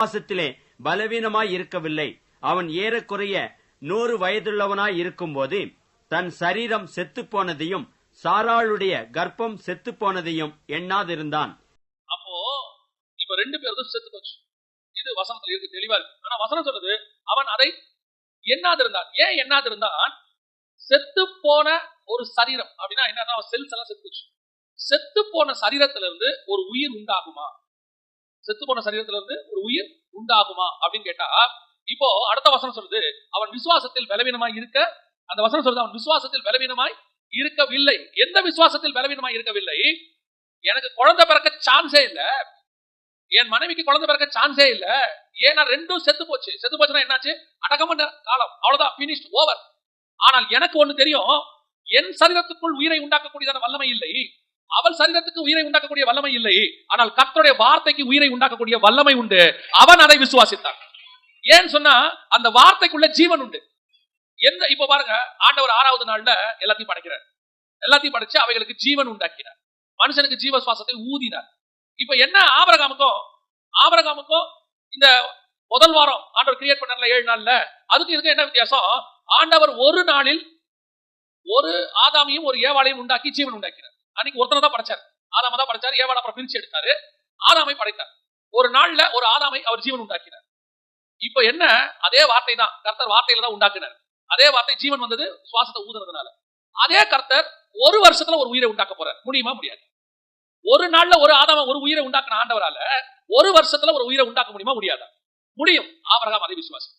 விசுவாசத்திலே பலவீனமாய் இருக்கவில்லை. அவன் ஏறக்குறைய நூறு வயதுள்ளவனாய் இருக்கும்போது தன் சரீரம் செத்துப்போனதையும் சாராளுடைய கர்ப்பம் செத்துப் போனதையும் எண்ணாதிருந்தான். அப்போ இப்ப ரெண்டு பேரும் செத்து போச்சு. இது வசனத்துல இருக்கு தெளிவா இருக்கு. ஆனா வசனம் சொல்றது அவன் அதை எண்ணாதிருந்தான். ஏன் எண்ணாதிருந்தான்? செத்து போன ஒரு சரீரம். அப்படின்னா என்னன்னா செல்ஸ் எல்லாம் செத்து போச்சு. செத்து போன சரீரத்துல இருந்து ஒரு உயிர் உண்டாகுமா? செத்து போன சரீரத்துல இருந்து ஒரு உயிர் உண்டாகுமா அப்படின்னு கேட்டா இப்போ அடுத்த வசனம் சொல்லுது அவன் விசுவாசத்தில் பலவீனமாய் இருக்க அந்த வசனம் சொல்லுது அவன் விசுவாசத்தில் பலவீனமாய் இருக்கவில்லை. எந்த விசுவாசத்தில் பலவீனமாய் இருக்கவில்லை? எனக்கு குழந்தை பிறக்க சான்ஸே இல்ல. என் மனைவிக்கு குழந்தை பிறக்க சான்ஸே இல்ல. ஏன்னா ரெண்டும் செத்து போச்சு. செத்து போச்சுன்னா என்னாச்சு? அடக்கம் காலம். அவ்வளவுதான் பினிஷ்ட் ஓவர் ஆனால் எனக்கு ஒண்ணு தெரியும் என் சரீரத்துக்குள் உயிரை உண்டாக்கக்கூடியதான வல்லமை இல்லை. அவள் சரீரத்துக்கு உயிரை உண்டாக்கக்கூடிய வல்லமை இல்லை. ஆனால் கர்த்தருடைய வார்த்தைக்கு உயிரை உண்டாக்கக்கூடிய வல்லமை உண்டு. அவன் அதை விசுவாசித்தான். ஏன்னு சொன்னா அந்த வார்த்தைக்குள்ள ஜீவன் உண்டு. எந்த இப்ப பாருங்க ஆண்டவர் ஆறாவது நாள்ல எல்லாத்தையும் படைக்கிறார். எல்லாத்தையும் படைச்சு அவைகளுக்கு ஜீவன் உண்டாக்கினார். மனுஷனுக்கு ஜீவ சுவாசத்தை ஊதினார். இப்ப என்ன ஆபரகாமுக்கும் ஆபரகாமுக்கும் இந்த முதல் வாரம் ஆண்டவர் கிரியேட் பண்ணல ஏழு நாள்ல அதுக்கு இதுக்கு என்ன வித்தியாசம்? ஆண்டவர் ஒரு நாளில் ஒரு ஆதாமையும் ஒரு ஏவாளையும் உண்டாக்கி ஜீவன் உண்டாக்கினார். அன்னைக்கு ஒருத்தனை தான் படைச்சார். ஆதாம தான் படைச்சார். ஏவாளை அப்புறம் பிரிச்சு எடுத்தாரு. ஆதாமை படைத்தார். ஒரு நாள்ல ஒரு ஆதாமை அவர் ஜீவன் உண்டாக்கினார். இப்ப என்ன? அதே வார்த்தை தான். கர்த்தர் வார்த்தையில தான் உண்டாக்கினார். அதே வார்த்தை ஜீவன் வந்தது சுவாசத்தை ஊதுனதுனால. அதே கர்த்தர் ஒரு வருஷத்துல ஒரு உயிரை உண்டாக்க போறார். முடியுமா? முடியாது. ஒரு நாள்ல ஒரு ஆதாம ஒரு உயிரை உண்டாக்கின ஆண்டவரால ஒரு வருஷத்துல ஒரு உயிரை உண்டாக்க முடியுமா? முடியாதா? முடியும். ஆபரகாம் அதை விசுவாசம்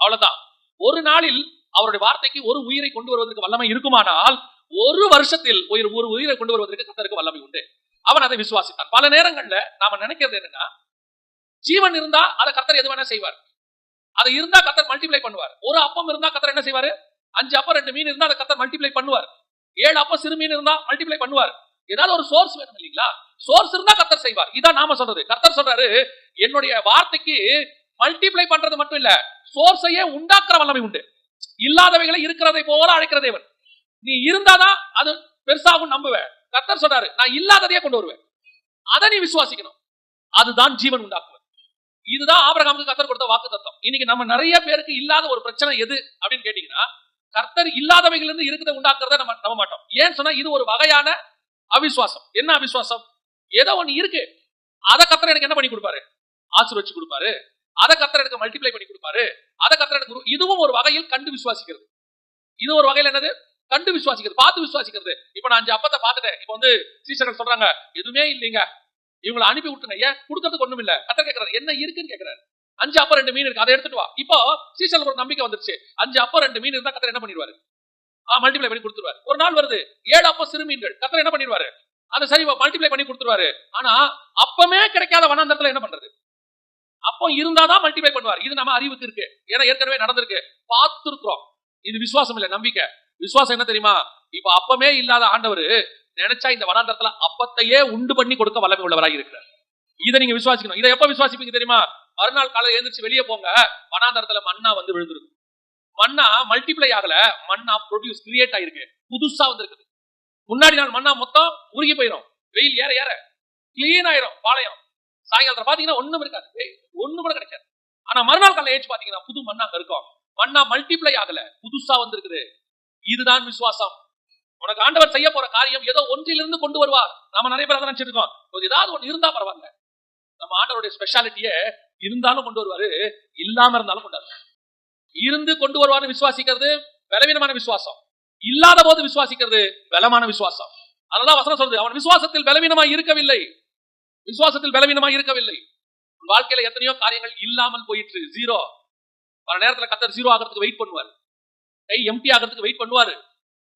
அவ்வளவுதான். ஒரு நாளில் அவருடைய வார்த்தைக்கு ஒரு உயிரை கொண்டு வருவதற்கு வல்லமை இருக்குமானால் ஒரு வருஷத்தில் ஒரு ஒரு உயிரை கொண்டு வருவதற்கு கத்தருக்கு வல்லமை உண்டு. அவன் அதை விசுவாசித்தான். பல நேரங்கள்ல நாம நினைக்கிறது என்னன்னா ஜீவன் இருந்தா அதை கத்தர் எது வேணா செய்வார். அது இருந்தா கத்தர் மல்டிப்ளை பண்ணுவார். ஒரு அப்பம் இருந்தா கத்தர் என்ன செய்வாரு? அஞ்சு அப்பம் ரெண்டு மீன் இருந்தா அதை கத்தர் மல்டிப்ளை பண்ணுவார். ஏழு அப்பம் சிறு மீன் இருந்தா மல்டிப்ளை பண்ணுவார். ஏதாவது ஒரு சோர்ஸ் வேணும் இல்லைங்களா? சோர்ஸ் இருந்தா கத்தர் செய்வார். இதான் நாம சொல்றது. கத்தர் சொல்றாரு என்னுடைய வார்த்தைக்கு மல்டிப்ளை பண்றது மட்டும் இல்ல சோர்ஸையே உண்டாக்குற வல்லமை உண்டு. இல்லாதவைகளை இருக்கிறதை போல அழைக்கிற தேவன். நீ இருந்தாதான் அது பெருசாகும் நம்புவேன் கர்த்தர் சொல்றாரு நான் இல்லாததையே கொண்டு வருவேன். அதை நீ விசுவாசிக்கணும். அதுதான் ஜீவன் உண்டாக்குவது. இதுதான் ஆபரகாமுக்கு கத்தர் கொடுத்த வாக்கு தத்துவம் இன்னைக்கு நம்ம நிறைய பேருக்கு இல்லாத ஒரு பிரச்சனை எது அப்படின்னு கேட்டீங்கன்னா கர்த்தர் இல்லாதவைகள் இருந்து இருக்கிறத உண்டாக்குறத நம்ம நம்ப மாட்டோம். ஏன்னு சொன்னா இது ஒரு வகையான அவிசுவாசம். என்ன அவிசுவாசம்? ஏதோ ஒண்ணு இருக்கு. அதை கத்தர் எனக்கு என்ன பண்ணி கொடுப்பாரு? ஆசீர்வச்சு கொடுப்பாரு. அதை கத்தர் எனக்கு மல்டிப்ளை பண்ணி கொடுப்பாரு. அதை கத்தர் எனக்கு இதுவும் ஒரு வகையில் கண்டு விசுவாசிக்கிறது. இது ஒரு வகையில் என்னது? கண்டு விசுவாசிக்கிறது பார்த்து விசுவாசிக்கிறது. இப்ப நான் அஞ்சு அப்பத்தை பார்த்துட்டேன். இப்ப வந்து சீசர்கள் சொல்றாங்க எதுவுமே இல்லைங்க. இவங்களை அனுப்பி விட்டுங்க ஏன்? கொடுக்கறதுக்கு ஒண்ணும் இல்ல. கத்த கேட்கறாரு என்ன இருக்குன்னு கேட்கறாரு. அஞ்சு அப்ப ரெண்டு மீன் இருக்கு. அதை எடுத்துட்டு வா. இப்போ சீசலுக்கு ஒரு நம்பிக்கை வந்துருச்சு. அஞ்சு அப்ப ரெண்டு மீன் இருந்தா கத்தர் என்ன பண்ணிடுவாரு? ஆ மல்டிப்ளை பண்ணி கொடுத்துருவாரு. ஒரு நாள் வருது. ஏழு அப்ப சிறு மீன்கள். கத்தர் என்ன பண்ணிடுவாரு? அதை சரி மல்டிப்ளை பண்ணி கொடுத்துருவாரு. ஆனா அப்பமே கிடைக்காத வனாந்தரத்துல என்ன பண்றது? அப்போ இருந்தாதான் மல்டிப்ளை பண்ணுவார். இது நம்ம அறிவுக்கு இருக்கு. ஏன்னா ஏற்கனவே நடந்திருக்கு. பார்த்துருக்கிறோம். இது விசுவாசம் இல்ல நம்பிக்கை. விசுவாசம் என்ன தெரியுமா? இப்ப அப்பமே இல்லாத ஆண்டவர் நினைச்சா இந்த வனாந்தரத்துல அப்பத்தையே உண்டு பண்ணி கொடுக்க வல்லமை உள்ளவராக இருக்கிறார். இதை நீங்க விசுவாசிக்கணும். இதை எப்ப விசுவாசிப்பீங்க தெரியுமா? மறுநாள் காலை எழுந்திரிச்சு வெளியே போங்க வனாந்தரத்துல மண்ணா வந்து விழுந்துருக்கு மண்ணா மல்டிப்ளை ஆகல மண்ணா ப்ரொடியூஸ் கிரியேட் ஆயிருக்கு. புதுசா வந்திருக்குது. முன்னாடி நாள் மண்ணா மொத்தம் உருகி போயிடும் வெயில் ஏற ஏற. கிளீன் ஆயிரும் பாளையம். சாயங்காலத்துல பாத்தீங்கன்னா ஒண்ணும் இருக்காது. ஒண்ணு கூட கிடைக்காது. ஆனா மறுநாள் காலை ஏச்சு பாத்தீங்கன்னா புது மண்ணா அங்க இருக்கும். மண்ணா மல்டிப்ளை ஆகல புதுசா வந்திருக்குது. இதுதான் விசுவாசம். உனக்கு ஆண்டவர் செய்ய போற காரியம் ஏதோ ஒன்றிலிருந்து கொண்டு வருவார். நாம நிறைய பேர் அதை ஒரு ஏதாவது ஒண்ணு இருந்தா பரவாயில்ல. நம்ம ஆண்டவருடைய ஸ்பெஷாலிட்டிய இருந்தாலும் கொண்டு வருவாரு இல்லாம இருந்தாலும் கொண்டு வருவாரு. இருந்து கொண்டு வருவார்னு விசுவாசிக்கிறது பலவீனமான விசுவாசம். இல்லாத போது விசுவாசிக்கிறது பலமான விசுவாசம். அதனால வசனம் சொல்றது அவன் விசுவாசத்தில் பலவீனமா இருக்கவில்லை. விசுவாசத்தில் பலவீனமா இருக்கவில்லை. உன் வாழ்க்கையில எத்தனையோ காரியங்கள் இல்லாமல் போயிட்டு ஜீரோ பல நேரத்துல கத்தர் ஜீரோ ஆகிறதுக்கு வெயிட் பண்ணுவார். கை எம்டி ஆகிறதுக்கு வெயிட் பண்ணுவாரு.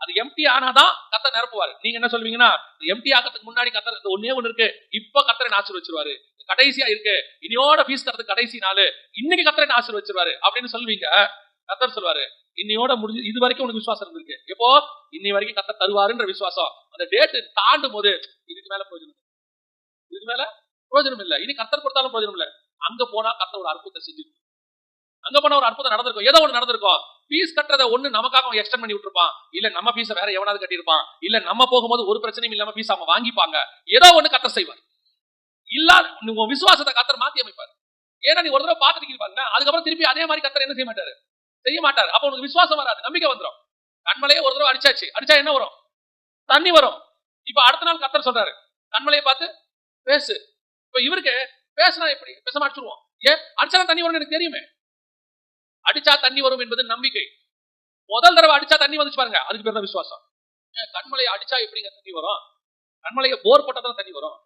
அது எம்டி ஆனாதான் கத்தர் நிரப்புவாரு. நீங்க என்ன சொல்லுவீங்கன்னா எம்டி ஆகிறதுக்கு முன்னாடி கத்தர் ஒன்னே ஒண்ணு இருக்கு. இப்ப கத்தரை ஆசீர்வச்சிருவாரு? கடைசியா இருக்கு. இனியோட ஃபீஸ் தரது கடைசி நாள். இன்னைக்கு கத்தரை ஆசீர்வச்சிருவாரு? அப்படின்னு சொல்லுவீங்க. கத்தர் சொல்லுவாரு இன்னையோட முடிஞ்சு இது வரைக்கும் உனக்கு விசுவாசம் இருந்திருக்கு. எப்போ? இன்னை வரைக்கும் கத்த தருவாருன்ற விசுவாசம். அந்த டேட் தாண்டும் போது இதுக்கு மேல பிரயோஜனம் இதுக்கு மேல பிரயோஜனம் இல்ல. இனி கத்தர் கொடுத்தாலும் பிரயோஜனம் இல்ல. அங்க போனா கத்த ஒரு அற்புதத்தை செஞ்சிருக்கும் அங்க போனா ஒரு அற்புதம் நடந்திருக்கும். ஏதோ ஒன்று நடந்திருக்கும். ஃபீஸ் கட்டுறத ஒண்ணு நமக்காக அவன் எக்ஸ்டெண்ட் பண்ணி விட்டுருப்பான். இல்ல நம்ம ஃபீஸை வேற எவனாவது கட்டியிருப்பான். இல்ல நம்ம போகும்போது ஒரு பிரச்சனையும் இல்லாம ஃபீஸ் அவங்க வாங்கிப்பாங்க. ஏதோ ஒண்ணு கத்த செய்வார். இல்லாத உங்க விசுவாசத்தை கத்தர் மாத்தி அமைப்பார். ஏன்னா நீ ஒரு தடவை பார்த்துட்டு பாருங்க அதுக்கப்புறம் திருப்பி அதே மாதிரி கத்தர் என்ன செய்ய மாட்டாரு? செய்ய மாட்டாரு. அப்ப உனக்கு விசுவாசம் வராது. நம்பிக்கை வந்துடும் கண்மலையே ஒரு தடவை அடிச்சாச்சு. அடிச்சா என்ன வரும்? தண்ணி வரும். இப்ப அடுத்த நாள் கத்தர் சொல்றாரு. கண்மலையை பார்த்து பேசு. இப்ப இவருக்கு பேசினா எப்படி? பேச அடிச்சிருவோம் ஏன்? அடிச்சாலும் தண்ணி வரும்னு எனக்கு தெரியுமே. அடிச்சா தண்ணி வரும் என்பது நம்பிக்கை. முதல் தடவை அடிச்சா தண்ணி வந்துச்சு பாருங்க அதுக்கு பேர் தான் விசுவாசம். கண்மலையை அடிச்சா எப்படிங்க தண்ணி வரும்? கண்மலையை போர் போட்டாதான் தண்ணி வரும்?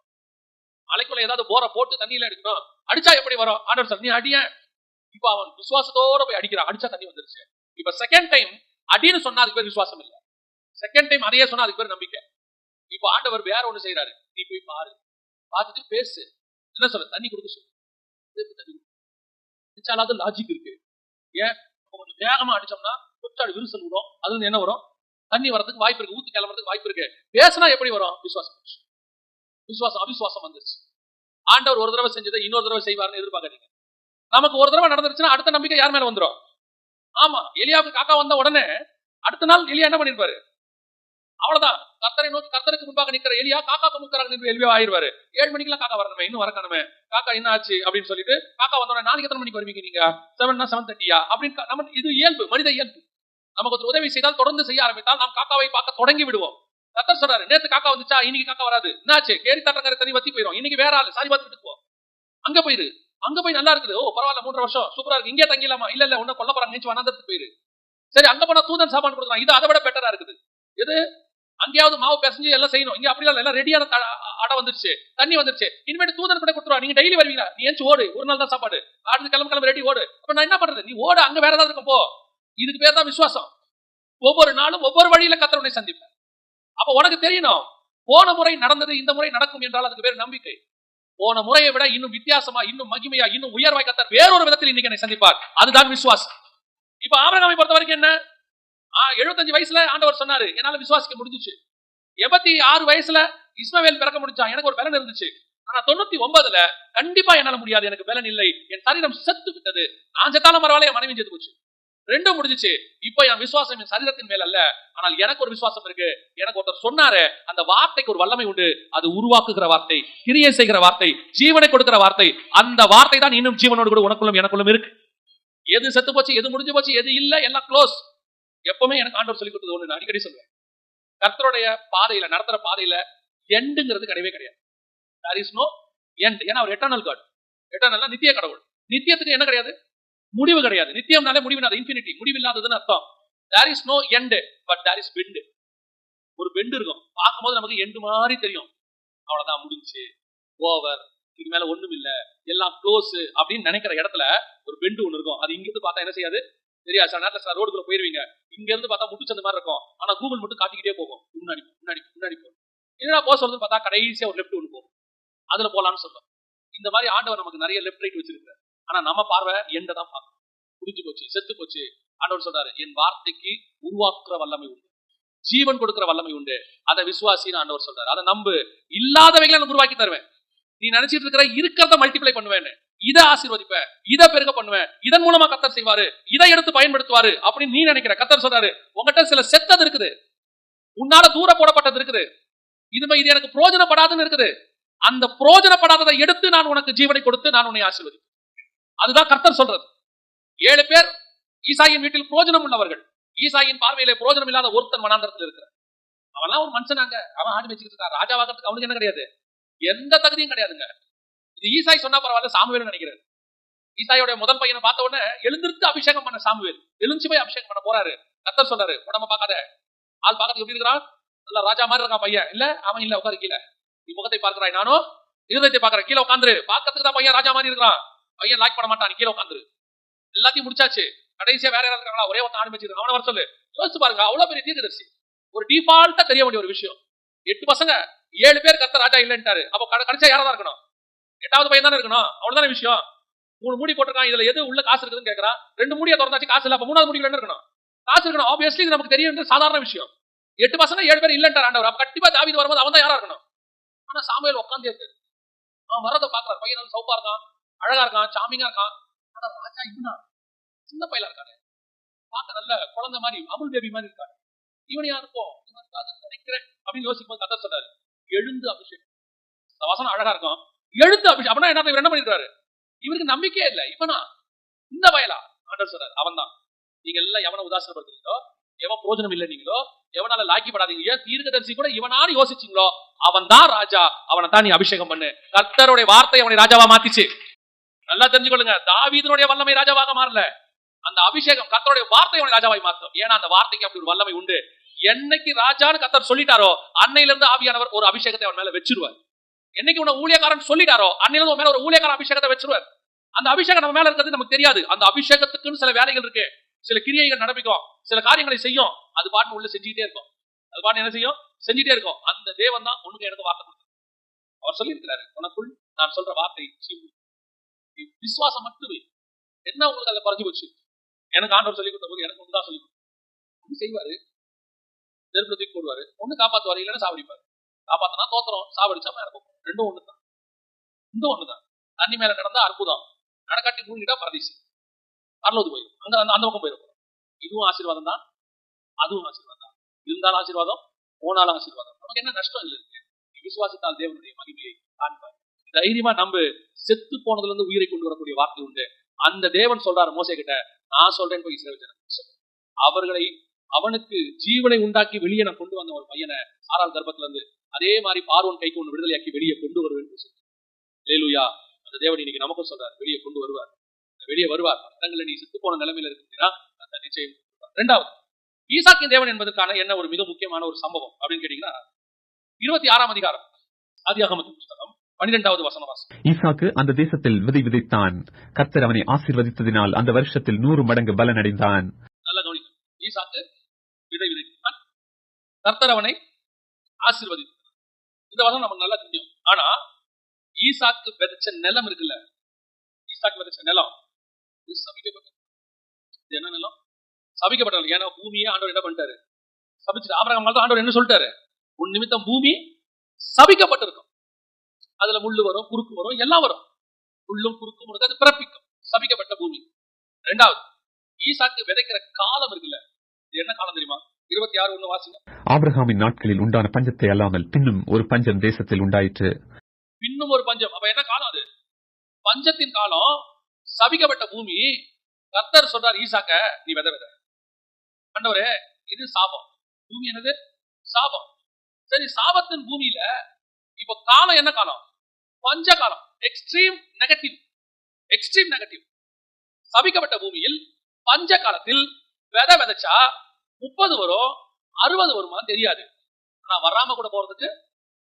மலைக்குள்ள ஏதாவது போரை போட்டு தண்ணியில எடுக்கணும். அடிச்சா எப்படி வரும்? ஆண்டவர் சார் நீ அடிய. இப்ப அவன் விசுவாசத்தோட போய் அடிக்கிறான். அடிச்சா தண்ணி வந்துருச்சு. இப்ப செகண்ட் டைம் அடின்னு சொன்னா அதுக்கு பேர் விசுவாசம் இல்ல. செகண்ட் டைம் அதையே சொன்னா அதுக்கு பேர் நம்பிக்கை. இப்ப ஆண்டவர் வேற ஒண்ணு செய்யறாரு நீ போய் பாரு. பார்த்துட்டு பேசு. என்ன சொல்ல தண்ணி கொடுக்க சொல்லு. தண்ணி அடிச்சாலாவது லாஜிக் இருக்கு. ஏன் கொஞ்சம் வேகமா அடிச்சோம்னா கொட்டாடு விரிசல் விடும். அது வந்து என்ன வரும்? தண்ணி வரதுக்கு வாய்ப்பு இருக்கு. ஊத்து கிளம்புறதுக்கு வாய்ப்பு இருக்கு. பேசினா எப்படி வரும்? விசுவாசம் விசுவாசம் அவிசுவாசம் வந்துருச்சு. ஆண்டவர் ஒரு தடவை செஞ்சதை இன்னொரு தடவை செய்வார்னு எதிர்பார்க்கறீங்க நமக்கு ஒரு தடவை நடந்துருச்சுன்னா அடுத்த நம்பிக்கை யார் மேல வந்துரும்? ஆமா. எலியாவுக்கு காக்கா வந்த உடனே அடுத்த நாள் எலியா என்ன பண்ணிருப்பாரு? அவ்வளவுதான். கத்தரை நோக்கி கத்தருக்கு முன்பாக நிக்கிற எலியா காக்காக்கு முக்கிறாங்க நின்று எலியா ஆயிருவாரு ஏழு மணிக்கெல்லாம் காக்கா வரணுமே இன்னும் வரக்கணுமே காக்கா என்ன ஆச்சு? அப்படின்னு சொல்லிட்டு காக்கா வந்தோடனே நாளைக்கு எத்தனை மணிக்கு வருவீங்க நீங்க? செவன்னா செவன் தேர்ட்டியா அப்படின்னு நம்ம இது இயல்பு மனித இயல்பு. நமக்கு ஒரு உதவி செய்தால் தொடர்ந்து செய்ய ஆரம்பித்தால் நாம் காக்காவை பார்க்க தொடங்கி விடுவோம். கத்தர் சொல்றாரு நேத்து காக்கா வந்துச்சா? இன்னைக்கு காக்கா வராது. என்னாச்சு கேரி தட்டக்கார தனி வத்தி போயிடும் இன்னைக்கு வேற ஆளு சாரி பார்த்துட்டு போ. அங்க போயிரு. அங்க போய் நல்லா இருக்குது. ஓ பரவாயில்ல மூன்று வருஷம். சூப்பரா இருக்கு. இங்கே தங்கிடலாமா? இல்ல இல்ல உன்ன கொல்ல போறாங்க. நீச்சு வனாந்தரத்துக்கு போயிரு. சரி அங்க போனா தூதன் சாப்பாடு கொடுக்குறான் இது அதை விட பெட்டரா இருக்குது. எது? அங்கேயாவது மாவு பிசைஞ்சு எல்லாம் செய்யணும். இங்க அப்படி எல்லாம் ரெடியான அடை வந்துருச்சு. தண்ணி வந்துருச்சு. இனிமேட்டு தூதன் கூட கொடுத்துருவா. நீங்க டெய்லி வருவீங்களா? நீ ஏன் ஓடு. ஒரு நாள் தான் சாப்பாடு. அடுத்து கிளம்பு கிளம்பு ரெடி ஓடு. அப்ப நான் என்ன பண்றது? நீ ஓடு. அங்க வேற ஏதாவது இருக்கும் போ. இதுக்கு பேர் தான் விசுவாசம். ஒவ்வொரு நாளும் ஒவ்வொரு வழியில கத்தரவனை சந்திப்பேன் அப்ப உனக்கு தெரியணும். போன முறை நடந்தது இந்த முறை நடக்கும் என்றால் அதுக்கு பேர் நம்பிக்கை. போன முறையை விட இன்னும் வித்தியாசமா இன்னும் மகிமையா இன்னும் உயர்வாய் கத்தர் வேறொரு விதத்தில் இன்னைக்கு என்னை சந்திப்பார். அதுதான் விசுவாசம். இப்ப ஆமரகாமை பொறுத்த வரைக்கும் என்ன? எழுபத்தஞ்சு வயசுல ஆண்டவர் சொன்னாரு. என்னால விசுவாசிக்க முடிஞ்சுச்சு. எண்பத்தி ஆறு வயசுல இஸ்மவேல் பிறக்க முடிச்சான். எனக்கு ஒரு பலன் இருந்துச்சு. ஆனா தொண்ணூத்தி ஒன்பதுல கண்டிப்பா என்னால முடியாது. எனக்கு பலன் இல்லை. என் சரீரம் செத்து விட்டது. நான் செத்தாலும் பரவாயில்ல என் மனைவி செத்து போச்சு. ரெண்டும் முடிஞ்சுச்சு. இப்ப என் விசுவாசம் என் சரீரத்தின் மேல் அல்ல. ஆனால் எனக்கு ஒரு விசுவாசம் இருக்கு. எனக்கு ஒருத்தர் சொன்னாரு அந்த வார்த்தைக்கு ஒரு வல்லமை உண்டு. அது உருவாக்குகிற வார்த்தை கிரியை செய்கிற வார்த்தை ஜீவனை கொடுக்கிற வார்த்தை. அந்த வார்த்தை தான் இன்னும் ஜீவனோடு கூட உனக்குள்ளும் எனக்குள்ளும் இருக்கு. எது செத்து போச்சு எது முடிஞ்சு போச்சு எது இல்ல எல்லாம் க்ளோஸ் எப்பவுமே எனக்கு ஆண்டவர் சொல்லி கொடுத்தது ஒண்ணு நான் அடிக்கடி சொல்லுவேன். கர்த்தருடைய பாதையில நடத்துற பாதையில எண்டுங்கிறது கிடையவே கிடையாது. தர் இஸ் நோ எண்ட் ஏன்னா அவர் எட்டர்னல் காட் எட்டர்னல் நித்திய கடவுள். நித்தியத்துக்கு என்ன கிடையாது? முடிவு கிடையாது. நித்தியம்னாலே முடிவினாது இன்ஃபினிட்டி முடிவில்லாததுன்னு அர்த்தம். There is no end but there is bend ஒரு பெண்டு இருக்கும். பார்க்கும்போது நமக்கு எண்டு மாதிரி தெரியும். அவ்வளவுதான் முடிஞ்சு ஓவர் இது மேல ஒண்ணும் இல்ல எல்லாம் க்ளோஸ் அப்படின்னு நினைக்கிற இடத்துல ஒரு பெண்டு ஒண்ணு இருக்கும். அது இங்க இருந்து பார்த்தா என்ன செய்யாது? தெரியாது சில நேரத்துல சில ரோடுக்குள்ள போயிருவீங்க. இங்க இருந்து பார்த்தா முட்டுச்சந்த மாதிரி இருக்கும். ஆனா கூகுள் மட்டும் காட்டிக்கிட்டே போகும். முன்னாடி முன்னாடி முன்னாடி போகும் என்னடா போக சொல்றது பார்த்தா கடைசியா ஒரு லெஃப்ட் ஒன்று போகும். அதுல போலாம்னு சொல்றோம். இந்த மாதிரி ஆண்டவர் நமக்கு நிறைய லெஃப்ட் ரைட் வச்சிருக்காரு ஆனா நம்ம பார்வை எண்ட தான் பார்க்கணும் முடிஞ்சு போச்சு செத்து போச்சு. ஆண்டவர் சொல்றாரு என் வார்த்தைக்கு உருவாக்குற வல்லமை உண்டு. ஜீவன் கொடுக்கிற வல்லமை உண்டு. அதை விசுவாசின்னு ஆண்டவர் சொல்றாரு. அதை நம்பு. இல்லாதவைகளை நான் உருவாக்கி தருவேன். நீ நினைச்சிட்டு இருக்கிற இருக்கிறத மல்டிப்ளை பண்ணுவேன்னு. இதை ஆசீர்வதிப்பேன் இதை பெருக பண்ணுவேன் இதன் மூலமா கத்தர் செய்வாரு இதை எடுத்து பயன்படுத்துவாரு அப்படின்னு நீ நினைக்கிற. கத்தர் சொல்றாரு உங்ககிட்ட சில செத்தது இருக்குது. உன்னால தூர போடப்பட்டது இருக்குது. இதுமே இது எனக்கு பிரயோஜனப்படாதுன்னு இருக்குது. அந்த பிரயோஜனப்படாததை எடுத்து நான் உனக்கு ஜீவனை கொடுத்து நான் உன்னை ஆசீர்வதிப்பேன். அதுதான் கர்த்தர் சொல்றது. ஏழு பேர் ஈசாயின் வீட்டில் பிரோஜனம் உள்ளவர்கள். ஈசாயின் பார்வையில பிரயோஜனம் இல்லாத ஒருத்தன் வனாந்தரத்தில் இருக்கிறான். அவன்லாம் ஒரு மனுஷனாங்க. அவன் ஆடு வச்சுக்கிட்டு இருக்கான். ராஜாவாகிறதுக்கு அவனுக்கு என்ன கிடையாது? எந்த தகுதியும் கிடையாதுங்க. இது ஈசாய் சொன்னா பரவாயில்ல சாமுவேல் நினைக்கிறாரு. ஈசாயோட முதல் பையனை பார்த்த உடனே எழுந்திருந்து அபிஷேகம் பண்ண சாமுவேல். எழுந்து போய் அபிஷேகம் பண்ண போறாரு. கத்தர் சொல்றாரு உடம்ப பார்க்காத. ஆள் பார்க்கறதுக்கு எப்படி இருக்கிறான்? நல்ல ராஜா மாதிரி இருக்கான் பையன். இல்ல அவன் இல்ல உட்காரு கீழே. நீ முகத்தை பார்க்கிறாய் நானும் இருதயத்தை பாக்குறேன் கீழே உட்காந்துரு. பார்க்கறதுக்கு தான் பையன் ராஜா மாதிரி இருக்கிறான். பையன் லாக் பண்ண மாட்டான் கீழே உட்காந்துரு. எல்லாத்தையும் முடிச்சாச்சு. கடைசியா வேற யாராவது இருக்காங்களா? ஒரே ஒருத்தன் ஆரம்பிச்சு அவனை வர சொல்லு. யோசிச்சு பாருங்க அவ்வளவு பெரிய தீர்க்கதரிசி. ஒரு டிஃபால்ட்டா தெரிய வேண்டிய ஒரு விஷயம். எட்டு பசங்க ஏழு பேர் கத்த ராஜா இல்லைன்ட்டாரு. அப்ப கடைசியா யாரா இருக்கணும்? எட்டாவது பையன் தானே இருக்கணும்? அவ்வளவுதானே விஷயம்? மூணு மூடி போட்டிருக்கான் இதுல எது உள்ள காசு இருக்குதுன்னு கேட்கறான் ரெண்டு மூடியை திறந்தாச்சு காசு இல்ல அப்ப மூணாவது முடிவுல என்ன இருக்கணும்? காசு இருக்கணும். ஆப்வியஸ்லி இது நமக்கு தெரியும் சாதாரண விஷயம். எட்டு பசங்க ஏழு பேர் இல்லன்ட்டார் ஆண்டவர். அப்ப கண்டிப்பா தாவிது வரும்போது அவன் தான் யாரா இருக்கணும்? ஆனா சாமியல் உட்காந்து இருக்கு அவன் வரதை பாக்குறான் பையன் வந்து சௌப்பா இருக்கான் அழகா இருக்கான் சாமிங்கா இருக்கான். ஆனா ராஜா இவனா? சின்ன பையலா இருக்காரு பார்க்க நல்ல குழந்தை மாதிரி அமுல் பேபி மாதிரி இருக்காரு இவன் இருக்காதுன்னு நினைக்கிறேன் அப்படின்னு யோசிக்கும் போது கதை சொல்றாரு எழுந்து அபிஷேகம். வசனம் அழகா இருக்கும். எழுந்து அபிஷேகம் அப்படின்னா என்ன இவர் என்ன பண்ணிருக்காரு? இவருக்கு நம்பிக்கையே இல்லை. இவனா? இந்த வயலா ஆண்டர் சொல்றாரு. அவன் தான் நீங்க எல்லாம் எவனை உதாசனப்படுத்துறீங்களோ எவன் பிரோஜனம் இல்லை நீங்களோ எவனால லாக்கிப்படாதீங்க ஏன் தீர்க்கதரிசி கூட இவனான்னு யோசிச்சீங்களோ அவன் தான் ராஜா. அவனை தான் நீ அபிஷேகம் பண்ணு. கர்த்தருடைய வார்த்தை அவனை ராஜாவா மாத்திச்சு. நல்லா தெரிஞ்சுக்கொள்ளுங்க. தாவீதனுடைய வல்லமை ராஜாவாக மாறல. அந்த அபிஷேகம் கர்த்தருடைய வார்த்தை அவனை ராஜாவாய் மாத்தும் ஏன்னா அந்த வார்த்தைக்கு அப்படி ஒரு வல்லமை உண்டு. என்னைக்கு ராஜான்னு கர்த்தர் சொல்லிட்டாரோ அன்னையில இருந்து ஆவியானவர் ஒரு அபிஷேகத்தை அவன் மேல வச்சிருவார். என்னைக்கு உன ஊழியக்காரன் சொல்லிட்டாரோ அன்னையில உன் மேல ஒரு ஊழியக்கார அபிஷேகத்தை வச்சிருவார். அந்த அபிஷேகம் நம்ம மேல இருக்கிறது நமக்கு தெரியாது. அந்த அபிஷேகத்துக்குன்னு சில வேலைகள் இருக்கு. சில கிரியைகள் நடப்பிக்கும். சில காரியங்களை செய்யும். அது பாட்டு உள்ள செஞ்சுக்கிட்டே இருக்கும். அது பாட்டு என்ன செய்யும்? செஞ்சுட்டே இருக்கும். அந்த தேவன் தான் உனக்கு எனக்கு வார்த்தை கொடுக்கும் அவர் சொல்லியிருக்கிறாரு உனக்குள் நான் சொல்ற வார்த்தை நீ விசுவாசம் மட்டுமே என்ன உங்களுக்கு அதில் குறைஞ்சு போச்சு? எனக்கு ஆண்டவர் சொல்லி கொடுத்த போது எனக்கு ஒன்று தான் சொல்லி கொடுக்கும் ஒண்ணு செய்வாரு. நெருப்பு தூக்கி போடுவாரு. ஒண்ணு காப்பாத்துவாரு. இல்லைன்னா சாப்பிடிப்பாரு காப்பாத்தினா தோத்துறோம் சாவடிச்சாம இறக்கும் போகும் ரெண்டும் ஒண்ணுதான். இந்த ஒண்ணுதான். தண்ணி மேல நடந்தா அற்புதம். நடக்காட்டி மூழ்கிட்டா பரதீசி. அறுபது போயிடும். அங்க அந்த அந்த பக்கம் போயிடும். இதுவும் ஆசீர்வாதம் தான். அதுவும் ஆசீர்வாதம் தான். இருந்தாலும் ஆசீர்வாதம் போனாலும் ஆசீர்வாதம். நமக்கு என்ன நஷ்டம் இல்லை இருக்கு? நீ விசுவாசித்தால் தேவனுடைய மகிமையை காண்பார் தைரியமா நம்பு. செத்து போனதுல இருந்து உயிரை கொண்டு வரக்கூடிய வார்த்தை உண்டு. அந்த தேவன் சொல்றாரு மோசே கிட்ட நான் சொல்றேன் போய் இஸ்ரேல் ஜனங்களுக்கு அவர்களை அவனுக்கு ஜீவனை உண்டாக்கி வெளியே நான் கொண்டு வந்த ஒரு பையனை ஆறாம் கர்ப்பத்துல இருந்து அதே மாதிரி பார்வன் கைக்கு ஒன்று விடுதலையாக்கி வெளியே கொண்டு வருவேன் லேலுயா அந்த தேவன் இன்னைக்கு நமக்கும் சொல்றாரு வெளியே கொண்டு வருவார். வெளியே வருவார். தங்களை நீ செத்து போன நிலைமையில இருக்கிறீங்கன்னா அந்த நிச்சயம். ரெண்டாவது ஈசாக்கின் தேவன் என்பதற்கான என்ன ஒரு மிக முக்கியமான ஒரு சம்பவம் அப்படின்னு கேட்டீங்கன்னா இருபத்தி ஆறாம் அதிகாரம் ஆதியாகமத்து புஸ்தகம் பன்னிரெண்டாவது வசன வாசம் ஈசாக்கு அந்த தேசத்தில் விதை விதைத்தான். கர்த்தர் அவனை ஆசீர்வதித்ததினால் அந்த வருஷத்தில் நூறு மடங்கு பலனடைந்தான். நல்ல கவனிக்கும் ஈசாக்கு விதை விதைத்தான். கர்த்தர் அவனை ஆசீர்வதித்தார் இந்த வசனம் நமக்கு நல்லா தெரியும். ஆனா ஈசாக்கு விதைச்ச நிலம் இருக்குல்ல? ஈசாக்கு விதைச்ச நிலம். இது சபிக்கப்பட்ட என்ன நிலம்? சபிக்கப்பட்ட ஏன்னா பூமியை ஆண்டவர் என்ன பண்ணிட்டாரு? சபிச்சுட்டு ஆபரகம் தான் ஆண்டவர் என்ன சொல்லிட்டாரு? உன் நிமித்தம் பூமி சபிக்கப்பட்டிருக்கும். அதுல முள்ளு வரும் குறுக்கு வரும் எல்லாம் வரும். முள்ளும் குறுக்கும் வரும். அது பிறப்பிக்கும். சபிக்கப்பட்ட பூமி. ரெண்டாவது ஈசாக்கு விதைக்கிற காலம் இருக்குல்ல? இது என்ன காலம் தெரியுமா? இருபத்தி ஆறு ஒண்ணு வாசிங்க. ஆபிரகாமின் நாட்களில் உண்டான பஞ்சத்தை அல்லாமல் பின்னும் ஒரு பஞ்சம் தேசத்தில் உண்டாயிற்று. இன்னும் ஒரு பஞ்சம். அப்ப என்ன காலம் அது? பஞ்சத்தின் காலம் சபிக்கப்பட்ட பூமி கர்த்தர் சொல்றார் ஈசாக்க நீ வித வித ஆண்டவரே இது சாபம். பூமி என்னது? சாபம். சரி சாபத்தின் பூமியில இப்ப காலம் என்ன காலம்? பஞ்ச காலம். எக்ஸ்ட்ரீம் நெகட்டிவ் எக்ஸ்ட்ரீம் நெகட்டிவ் சபிக்கப்பட்ட பூமியில் பஞ்ச காலத்தில் விதை விதைச்சா முப்பது வரும் அறுபது வருமா தெரியாது. ஆனா வராம கூட போறதுக்கு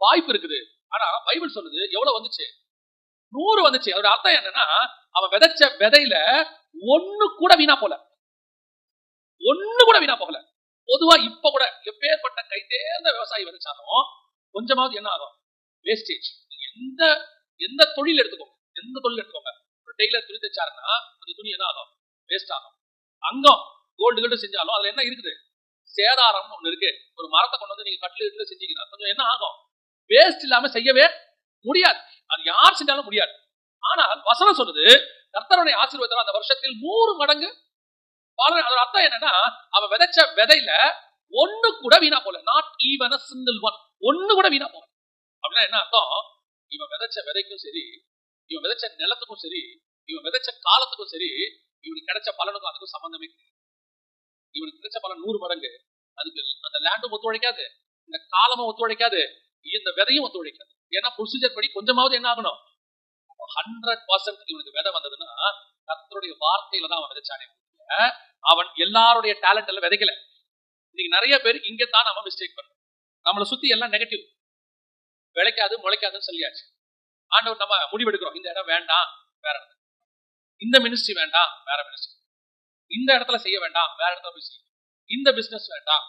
வாய்ப்பு இருக்குது. ஆனா பைபிள் சொல்லுது எவ்வளவு வந்துச்சு? நூறு வந்துச்சு. அதோட அர்த்தம் என்னன்னா அவன் விதைச்ச விதையில ஒண்ணு கூட வீணா போல ஒண்ணு கூட வீணா போகல. பொதுவா இப்ப கூட எப்பேற்பட்ட கை தேர்ந்த விவசாயி விதைச்சாலும் கொஞ்சமாவது என்ன ஆகும்? வேஸ்டேஜ் எந்த எந்த தொழில் எடுத்துக்கோங்க எந்த தொழில் எடுத்துக்கோங்க. ஒரு டெய்லர் துணி தைச்சாருன்னா அந்த துணி என்ன ஆகும்? வேஸ்ட் ஆகும். அங்கம் கோல்டு கில்டு செஞ்சாலும் அதுல என்ன இருக்குது? சேதாரம் ஒண்ணு இருக்கு. ஒரு மரத்தை கொண்டு வந்து நீங்க கட்டில இட்டுல செஞ்சீங்கன்னா கொஞ்சம் என்ன ஆகும்? வேஸ்ட் இல்லாம செய்யவே முடியாது. அது யார் செஞ்சாலும் முடியாது. ஆனால் வசனம் சொல்றது கர்த்தருடைய ஆசீர்வாதம் அந்த வருஷத்தில் நூறு மடங்கு பலன். அதோட அர்த்தம் என்னன்னா அவன் விதைச்ச விதையில ஒண்ணு கூட வீணா போல நாட் ஈவன் சிங்கிள் ஒன் ஒண்ணு கூட வீணா போல அப்படின்னா என்ன அர்த்தம்? இவன் விதைச்ச விதைக்கும் சரி இவன் விதைச்ச நிலத்துக்கும் சரி இவன் விதைச்ச காலத்துக்கும் சரி இவனுக்கு கிடைச்ச பலனுக்கும் அதுக்கும் சம்பந்தமே கிடையாது. இவனுக்கு கிடைச்ச பலன் நூறு மடங்கு. அதுக்கு அந்த லேண்டும் ஒத்துழைக்காது. இந்த காலமும் ஒத்துழைக்காது. இந்த விதையும் ஒத்துழைக்காது. ஏன்னா ப்ரொசீஜர் படி கொஞ்சமாவது என்ன ஆகணும்? ஹண்ட்ரட் பர்சன்ட் இவனுக்கு விதை வந்ததுன்னா கத்தருடைய வார்த்தையில தான் அவன் விதைச்சானே அவன் எல்லாருடைய டேலண்ட் எல்லாம் விதைக்கல. இன்னைக்கு நிறைய பேர் இங்க தான் நம்ம மிஸ்டேக் பண்றோம். நம்மளை சுத்தி எல்லாம் நெகட்டிவ் விளைக்காது முளைக்காதுன்னு சொல்லியாச்சு. ஆண்டவர் நம்ம முடிவெடுக்கிறோம். இந்த இடம் வேண்டாம். வேற இந்த மினிஸ்ட்ரி வேண்டாம். வேற மினிஸ்ட்ரி இந்த இடத்துல செய்ய வேண்டாம் வேற இடத்துல போய் செய்யும் இந்த பிசினஸ் வேண்டாம்.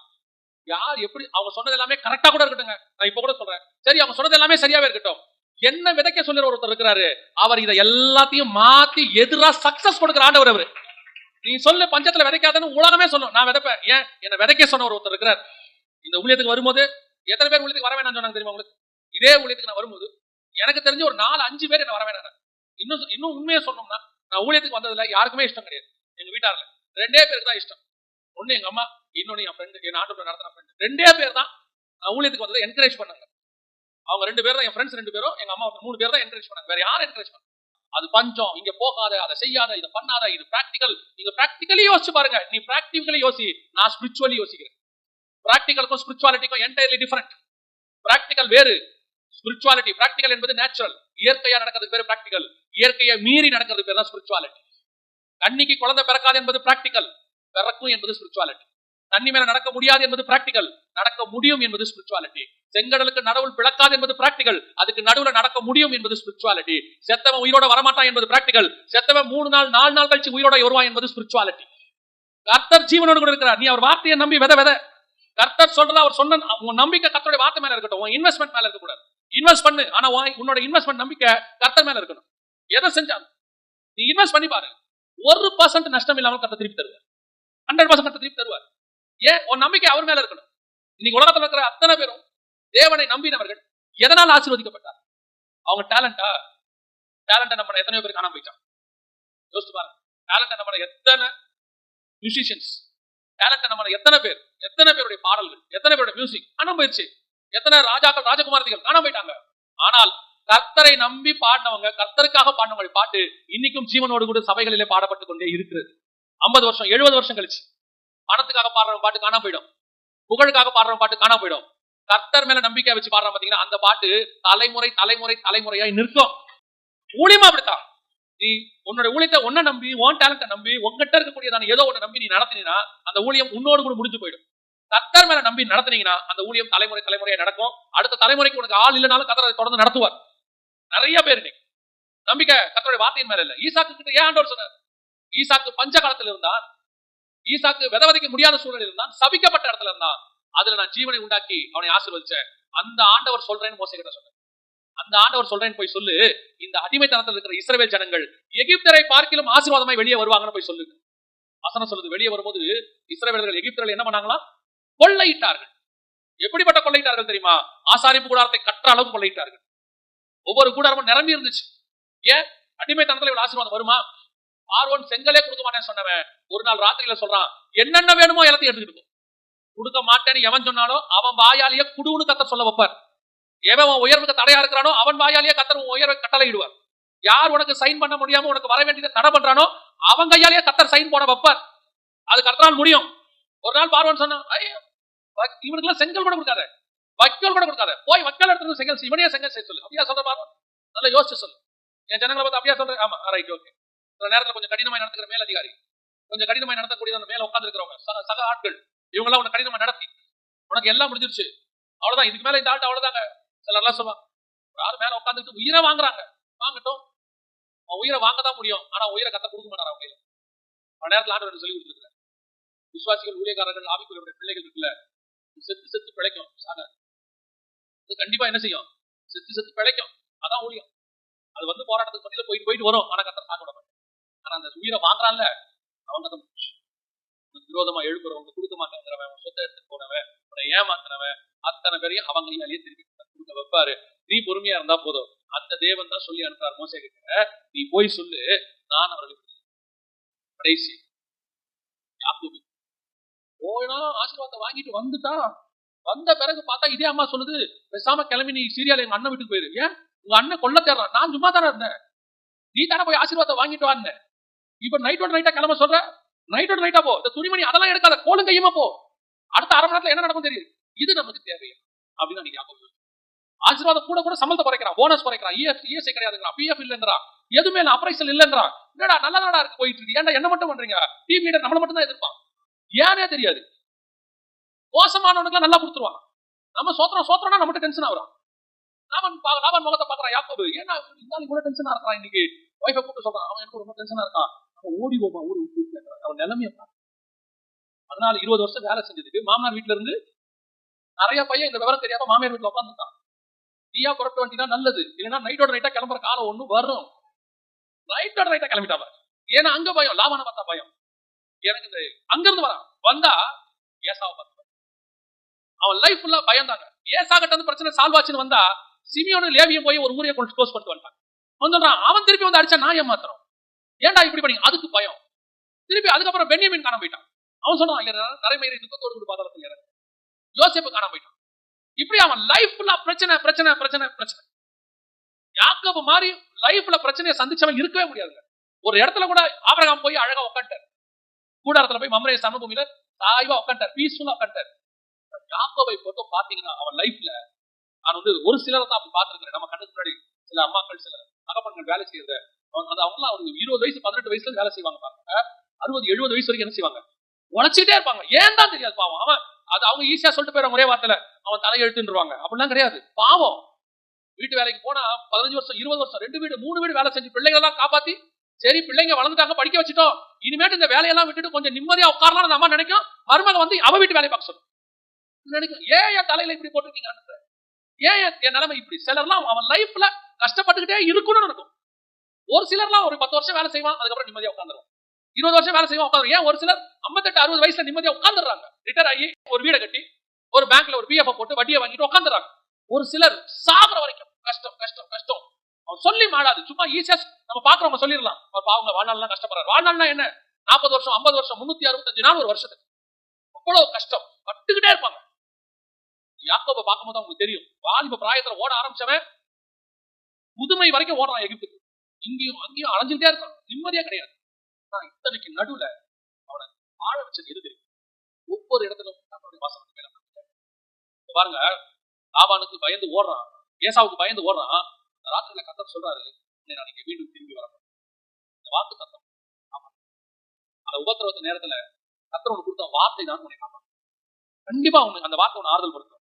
யார் எப்படி அவங்க சொன்னது எல்லாமே கரெக்டா கூட இருக்கட்டுங்க நான் இப்ப கூட சொல்றேன். சரி அவங்க சொன்னது எல்லாமே சரியாவே இருக்கட்டும். என்ன விதைக்க சொல்லுற ஒருத்தர் இருக்கிறாரு அவர் இதை எல்லாத்தையும் மாத்தி எதிரா சக்சஸ் கொடுக்குற ஆண்டவர் அவரு. நீ சொல்லு பஞ்சத்துல விதைக்காதன்னு உலகமே சொல்லும். நான் விதைப்பேன். ஏன்? என்ன விதைக்க சொன்ன ஒரு ஒருத்தர் இருக்கிறார். இந்த ஊழியத்துக்கு வரும்போது எத்தனை பேர் ஊழியத்துக்கு வர வேணாம்னு சொன்னாங்க தெரியுமா உங்களுக்கு? இதே ஊழியத்துக்கு நான் வரும்போது எனக்கு தெரிஞ்சு ஒரு நாலு அஞ்சு பேர் என்ன வர வேணாம். இன்னும் இன்னும் உண்மையா சொன்னோம்னா நான் ஊழியத்துக்கு வந்ததுல யாருக்குமே இஷ்டம் கிடையாது. எங்க வீட்டார்ல. ரெண்டே பேருக்கு தான் இஷ்டம். ஒண்ணு எங்க அம்மா இன்னொன்னு என் ஃப்ரெண்டு என் ஆண்டு நடத்தின ஃப்ரெண்டு ரெண்டே பேர் தான் நான் ஊழியத்துக்கு வந்ததை என்கரேஜ் பண்ணாங்க. அவங்க ரெண்டு பேரும் என் ஃப்ரெண்ட்ஸ் ரெண்டு பேரும் எங்க அம்மா மூணு பேர் தான் என்கரேஜ் பண்ணாங்க. வேற யாரும் என்கரேஜ் பண்ணாங்க அது பஞ்சம். இங்க போகாத அதை செய்யாத இதை பண்ணாத இது பிராக்டிக்கல் நீங்க பிராக்டிக்கலி யோசிச்சு பாருங்க. நீ பிராக்டிக்கலி யோசி. நான் ஸ்பிரிச்சுவலி யோசிக்கிறேன். பிராக்டிக்கலுக்கும் ஸ்பிரிச்சுவாலிட்டிக்கும் என்டையர்லி டிஃபரெண்ட் பிராக்டிக்கல் வேறு. ஸ்பிரிச்சுவாலிட்டி பிராக்டிக்கல் என்பது நேச்சுரல் இயற்கையா நடக்கிறது பேர் பிராக்டிக்கல் இயற்கையை மீறி நடக்கிறது பேர் தான் ஸ்பிரிச்சுவாலிட்டி கண்ணிக்கு குழந்தை பிறக்காது என்பது பிராக்டிக்கல் பிறக்கும் என்பது ஸ்பிரிச்சுவாலிட்டி தண்ணி மேல நடக்க முடியாது என்பது பிராக்டிக்கல் நடக்க முடியும் என்பது ஸ்பிரிச்சுவாலிட்டி செங்கடலுக்கு நடுவில் பிளக்காது என்பது பிராக்டிக்கல் அதுக்கு நடுவுல நடக்க முடியும் என்பது ஸ்பிரிச்சுவாலிட்டி செத்தவன் உயிரோட வரமாட்டான் என்பது பிராக்டிக்கல் செத்தவன் மூணு நாள் நாலு நாள் கழிச்சு உயிரோட வருவான் என்பது ஸ்பிரிச்சுவாலிட்டி கர்த்தர் ஜீவனோடு கூட இருக்கிறார். நீ அவர் வார்த்தையை நம்பி வித வித. கர்த்தர் சொல்றது அவர் சொன்ன உன் நம்பிக்கை கர்த்தருடைய வார்த்தை மேல இருக்கட்டும். உன் இன்வெஸ்ட்மெண்ட் மேல இருக்கக்கூடாது இன்வெஸ்ட் பண்ணு. ஆனா உன் உன்னோட இன்வெஸ்ட்மெண்ட் நம்பிக்கை கர்த்தர் மேல இருக்கணும். எதை செஞ்சாலும். நீ இன்வெஸ்ட் பண்ணி பாரு. ஒரு பர்சன்ட் நஷ்டம் இல்லாமல் கட்ட திருப்பி தருவார். ஹண்ட்ரட் பர்சன்ட் கட்ட திருப்பி தருவார். ஏன்? உன் நம்பிக்கை அவர் மேல இருக்கணும். இன்னைக்கு உலகத்தில் இருக்கிற அத்தனை பேரும் தேவனை நம்பினவர்கள் எதனால் ஆசீர்வதிக்கப்பட்டார்? அவங்க டேலண்டா டேலண்ட நம்ம எத்தனை பேர் காணாம போயிட்டான் யோசிச்சு பாருங்க. டேலண்ட நம்ம எத்தனை மியூசிஷியன்ஸ் டேலண்ட நம்ம எத்தனை பேர் எத்தனை பேருடைய பாடல்கள் எத்தனை பேருடைய மியூசிக் காணாம போயிடுச்சு எத்தனை ராஜாக்கள் ராஜகுமாரதிகள் காணாம போயிட்டாங்க. ஆனால் கர்த்தரை நம்பி பாடினவங்க கர்த்தருக்காக பாடினவங்க பாட்டு இன்னைக்கும் ஜீவனோடு கூட சபைகளிலே பாடப்பட்டு கொண்டே இருக்கிறது ஐம்பது வருஷம் எழுபது வருஷம் கழிச்சு. பணத்துக்காக பாடுற பாட்டு காணாம போயிடும். புகழுக்காக பாடுற பாட்டு காணாம போயிடும். கர்த்தர் மேல நம்பிக்கை வச்சு பாடுற பாத்தீங்கன்னா அந்த பாட்டு தலைமுறை தலைமுறை தலைமுறையாய் நிற்கும். ஊழியமா அப்படித்தான். நீ உன்னோட ஊழியத்தை ஒன்ன நம்பி உன் டேலண்ட நம்பி உங்ககிட்ட இருக்கக்கூடியதான ஏதோ ஒண்ணு நம்பி நீ நடத்தினா அந்த ஊழியம் உன்னோடு கூட முடிஞ்சு போயிடும். கர்த்தர் மேல நம்பி நடத்துனீங்கன்னா அந்த ஊழியம் தலைமுறை தலைமுறையா நடக்கும். அடுத்த தலைமுறைக்கு உனக்கு ஆள் இல்லைனாலும் கர்த்தர் அதை தொடர்ந்து நடத்துவார். நிறைய பேர் இன்னைக்கு. நம்பிக்கை கத்தோடைய வார்த்தையின் மேல இல்ல. ஈசாக்கு கிட்ட ஏன் ஆண்டவர் சொன்னார்? ஈசாக்கு பஞ்ச காலத்துல இருந்தான். ஈசாக்கு விதவதைக்க முடியாத சூழ்நிலை இருந்தான். சபிக்கப்பட்ட இடத்துல இருந்தான். அதுல நான் ஜீவனை உண்டாக்கி அவனை ஆசீர்வதிச்சேன். அந்த ஆண்டவர் சொல்றேன்னு மோசை கிட்ட சொன்னேன் அந்த ஆண்டவர் சொல்றேன்னு போய் சொல்லு. இந்த அடிமைத்தனத்தில் இருக்கிற இஸ்ரவேல் ஜனங்கள் எகிப்தரை பார்க்கிலும் ஆசீர்வாதமாய் வெளியே வருவாங்கன்னு போய் சொல்லுங்க வசனம் சொல்லுது வெளியே வரும்போது இஸ்ரவேலர்கள் எகிப்தர்கள் என்ன பண்ணாங்களா? கொள்ளையிட்டார்கள். எப்படிப்பட்ட கொள்ளையிட்டார்கள் தெரியுமா? ஆசாரிப்பு கூடாரத்தை கற்ற அளவு கொள்ளையிட்டார்கள். ஒவ்வொரு கூடாரமும் நிரம்பி இருந்துச்சு. ஏன்? அடிமைத்தனத்துல இவ்வளவு ஆசீர்வாதம் வருமா? பார்வன் செங்கலே கொடுக்க மாட்டேன்னு சொன்னவன் ஒரு நாள் ராத்திரியில சொல்றான் என்னென்ன வேணுமோ எல்லாத்தையும் எடுத்துக்கிட்டு கொடுக்க மாட்டேன்னு எவன் சொன்னாலும் அவன் வாயாலேயே குடுன்னு கத்த சொல்ல வைப்பார். எவன் உன் உயர்வுக்கு தடையா இருக்கிறானோ அவன் வாயாலேயே கத்தர் உன் உயர்வை கட்டளையிடுவார். யார் உனக்கு சைன் பண்ண முடியாம உனக்கு வர வேண்டியதை தடை பண்றானோ அவன் கையாலேயே கத்தர் சைன் போட வைப்பார். அதுக்கு கத்தனால் முடியும். ஒரு நாள் பார்வன் சொன்னான் ஐயோ இவனுக்கு எல்லாம் செங்கல் கூட கொடுக்காத. வைக்கோல் கூட கொடுக்காத. போய் வக்கீல் எடுத்து செங்கல் இவனே செங்கல் செய்ய சொல்லு. அப்படியா சொல்ற பார்வன் நல்லா யோசிச்சு சொல்லு. என் ஜனங்களை பார்த்து அப்படியா சொல்றேன் ஆமா. ரைட் ஓகே சில நேரத்துல கொஞ்சம் கடினமாக நடத்துக்கிற மேல் அதிகாரி கொஞ்சம் கடினமாக நடத்தக்கூடிய அந்த மேல உட்கார்ந்து இருக்கிறவங்க சக ஆட்கள் இவங்க எல்லாம் உனக்கு கடினமா நடத்தி. உனக்கு எல்லாம் முடிஞ்சிருச்சு. அவ்வளவுதான். இதுக்கு மேல இந்த ஆள்கிட்ட அவ்வளவுதாங்க. சிலர்லாம் சொல்லுவாங்க யாரும் மேல உட்காந்துட்டு உயிரை வாங்குறாங்க. வாங்கட்டும். அவன் உயிரை வாங்க தான் முடியும். ஆனா உயிரை கத்த கொடுக்க மாட்டார் அவங்க? பல நேரத்தில் ஆண்டு சொல்லி கொடுத்துருக்காரு விசுவாசிகள் ஊழியக்காரர்கள் ஆவிக்குரிய பிள்ளைகள் இருக்குல்ல. செத்து செத்து பிழைக்கும். சாக. கண்டிப்பா என்ன செய்யும்? செத்து செத்து பிழைக்கும். அதான் ஊழியம். அது வந்து போராட்டத்துக்கு மத்தியில போயிட்டு போயிட்டு வரும். ஆனா கத்த சாக விட மாட்டேன் ஆனா அந்த உயிரை வாங்குறான்ல அவங்க தான் விரோதமா எழுப்புறவங்க கொடுக்க மாட்டேங்கிறவன் அவன் சொத்தை எடுத்து போனவன் உன்னை ஏமாத்துறவன் அத்தனை பேரையும் அவங்க கையாலேயே திருப்பி கொடுக்க வைப்பாரு. நீ பொறுமையா இருந்தா போதும். அந்த தேவன் தான் சொல்லி அனுப்புறாரு மோசே கிட்ட நீ போய் சொல்லு நான் அவர்களுக்கு கடைசி. போனா ஆசீர்வாதத்தை வாங்கிட்டு வந்துட்டா வந்த பிறகு பார்த்தா இதே அம்மா சொல்லுது பேசாம கிளம்பி நீ சீரியால எங்க அண்ணன் வீட்டுக்கு போயிரு. ஏன்? உங்க அண்ணன் கொல்ல தேடுறான். நான் சும்மா தானே இருந்தேன். நீ தானே போய் ஆசீர்வாதம் வாங்கிட்டு வான்னு. இப்ப நைட்டோட நைட்டா கிளம்ப சொல்ற? நைட்டோட நைட்டா போ. இந்த துணிமணி அதெல்லாம் எடுக்காத. கோலும் கையுமா போ. அடுத்த அரை மணி நேரத்துல என்ன நடக்கும் தெரியுது? இது நமக்கு தேவையா? அப்படின்னு அன்னைக்கு ஆசீர்வாதம் கூட கூட சம்பளத்தை குறைக்கிறான். போனஸ் குறைக்கிறான். இஎஃப் இஎஸ்ஐ கிடையாதுங்கிறான். பிஎஃப் இல்லைங்கிறான். எதுவுமே இல்லை. அப்ரைசல் இல்லைங்கிறான். என்னடா நல்ல நாடா இருக்கு போயிட்டு இருக்கு. ஏன்டா என்ன மட்டும் பண்றீங்க? டீம் லீடர் நம்மளை மட்டும் தான் எதிர்ப்பான். ஏனே தெரியாது. மோசமானவனுக்கு நல்லா கொடுத்துருவான். நம்ம சோத்திரம் சோத்திரம்னா நம்மகிட்ட டென்ஷன் ஆகுறான். லாபன் பா- லாபன் முகத்தை பாக்குறான் யாக்கோபு. ஏன்னா இந்த கூட டென்ஷனா இருக்கான் இன்னைக்கு. ஒய்ஃபை கூப்பிட்டு சொல்றான் அவன் எனக்கு ரொம்ப டென்ஷனா இருக்கான். அவன் ஓடி போமா ஊர் விட்டு அவன் நிலைமைய பாரு. அதனால இருபது வருஷம் வேலை செஞ்சதுக்கு மாமனார் வீட்டுல இருந்து நிறைய பையன் இந்த விவரம் தெரியாம மாமியார் வீட்டுல உட்காந்துருக்கான் நீயா புறப்பட வண்டினா நல்லது. இல்லைன்னா நைட்டோட நைட்டா கிளம்புற காலம் ஒண்ணு வரும். நைட்டோட நைட்டா கிளம்பிட்டா பாரு. ஏன்னா அங்க பயம். லாபான பார்த்தா பயம். எனக்கு இந்த அங்க இருந்து வரான். வந்தா ஏசாவை பார்த்தா அவன் லைஃப் ஃபுல்லா பயம் தாங்க ஏசா கிட்ட இருந்து பிரச்சனை சால்வ் ஆச்சுன்னு வந்தா சிமியோட லேவியும் போய் ஒரு ஊரையை கொண்டு க்ளோஸ் பண்ணிட்டு வந்தான் வந்துடுறான் அவன் திருப்பி வந்து அடிச்சா நான் ஏமாத்துறோம். ஏன்டா இப்படி பண்ணி? அதுக்கு பயம். திருப்பி அதுக்கப்புறம் பென்யமின் காணாம போயிட்டான். அவன் சொன்னான் தரைமயிரை துக்கத்தோடு கூட பாதாளத்தில் யோசிப்பு காணாம போயிட்டான். இப்படி அவன் லைஃப் ஃபுல்லா பிரச்சனை பிரச்சனை பிரச்சனை பிரச்சனை. யாக்கோபு மாதிரி லைஃப்ல பிரச்சனையை சந்திச்சவன் இருக்கவே முடியாதுங்க. ஒரு இடத்துல கூட ஆபரகம் போய் அழகா உட்காண்டார் கூடாரத்துல போய் மம்ரே சமபூமியில சாய்வா உட்காண்டார் பீஸ்ஃபுல்லா உட்காண்டார் யாக்கோவை பொறுத்தும் பாத்தீங்கன்னா அவன் லைஃப்ல நான் வந்து ஒரு சிலரை தான் அப்படி பாத்துருக்கிறேன் நம்ம கண்ணுக்கு முன்னாடி சில அம்மாக்கள் சில அகப்பண்கள் வேலை செய்யறது அவங்க அது அவங்களாம் அவங்க இருபது வயசு பதினெட்டு வயசுல வேலை செய்வாங்க பாருங்க. அறுபது எழுபது வயசு வரைக்கும் என்ன செய்வாங்க? உழைச்சிட்டே இருப்பாங்க. ஏன் தான் தெரியாது பாவம். அவன் அது அவங்க ஈஸியா சொல்லிட்டு போயிடுவாங்க. ஒரே வார்த்தையில அவன் தலையெழுத்துருவாங்க அப்படிலாம் கிடையாது. பாவம். வீட்டு வேலைக்கு போனா பதினஞ்சு வருஷம் இருபது வருஷம் ரெண்டு வீடு மூணு வீடு வேலை செஞ்சு பிள்ளைங்க எல்லாம் காப்பாத்தி சரி பிள்ளைங்க வளர்ந்துட்டாங்க படிக்க வச்சுட்டோம். இனிமேட்டு இந்த வேலையெல்லாம் விட்டுட்டு கொஞ்சம் நிம்மதியா உட்காரலாம் அம்மா நினைக்கும். மருமக வந்து அவ வீட்டு வேலையை பார்க்க சொல்லும். நினைக்கும் ஏன் என் தலையில இப்படி போட்டிருக்கீங்க? ஏன் என் நிலைமை இப்படி? சிலர்லாம் அவன் லைஃப்ல கஷ்டப்பட்டுக்கிட்டே இருக்கணும்னு இருக்கும். ஒரு சிலர்லாம் ஒரு பத்து வருஷம் வேலை செய்வான் அதுக்கப்புறம் நிம்மதியா உட்காந்துருவான் இருபது வருஷம் வேலை செய்வான் உட்காந்து ஏன் ஒரு சிலர் ஐம்பத்தெட்டு அறுபது வயசுல நிம்மதியா உட்காந்துடுறாங்க ரிட்டையர் ஆகி ஒரு வீடை கட்டி ஒரு பேங்க்ல ஒரு பிஎஃப் போட்டு வட்டியை வாங்கிட்டு உட்காந்துறாங்க ஒரு சிலர் சாகுற வரைக்கும் கஷ்டம் கஷ்டம் கஷ்டம். அவன் சொல்லி மாடாது. சும்மா ஈஸியா நம்ம பாக்குறவங்க சொல்லிடலாம். அவங்க பாவங்க வாழ்நாள்லாம் கஷ்டப்படுறாரு. வாழ்நாள்னா என்ன? நாற்பது வருஷம் ஐம்பது வருஷம் முன்னூத்தி அறுபத்தஞ்சு நாள் ஒரு வருஷத்துக்கு. அவ்வளவு கஷ்டம். பட்டுக்கிட்டே இருப்பாங்க. யாக்கோப பார்க்கும்போது அவங்களுக்கு தெரியும். வாலிப பிராயத்துல ஓட ஆரம்பிச்சவன் முதுமை வரைக்கும் ஓடுறான் எகிப்துக்கு. இங்கேயும் அங்கேயும் அலைஞ்சுட்டே இருக்கான். நிம்மதியா கிடையாது. ஆனா இத்தனைக்கு நடுவுல அவனை ஆழ வச்சது எது தெரியும் ஒவ்வொரு இடத்துல தன்னுடைய வசனத்து மேல நம்பிக்கை. பாருங்க ஆவானுக்கு பயந்து ஓடுறான். ஏசாவுக்கு பயந்து ஓடுறான். அந்த ராத்திரியில கத்தர் சொல்றாரு "உன்னை நான் இங்க மீண்டும் திரும்பி வரணும் இந்த வாக்கு தத்தம் ஆமா. அந்த உபத்திரவத்த நேரத்துல கத்தர் ஒன்று கொடுத்த வார்த்தை தான் உன்னை கண்டிப்பா உனக்கு அந்த வார்த்தை ஒன்று ஆறுதல் படுத்தும்.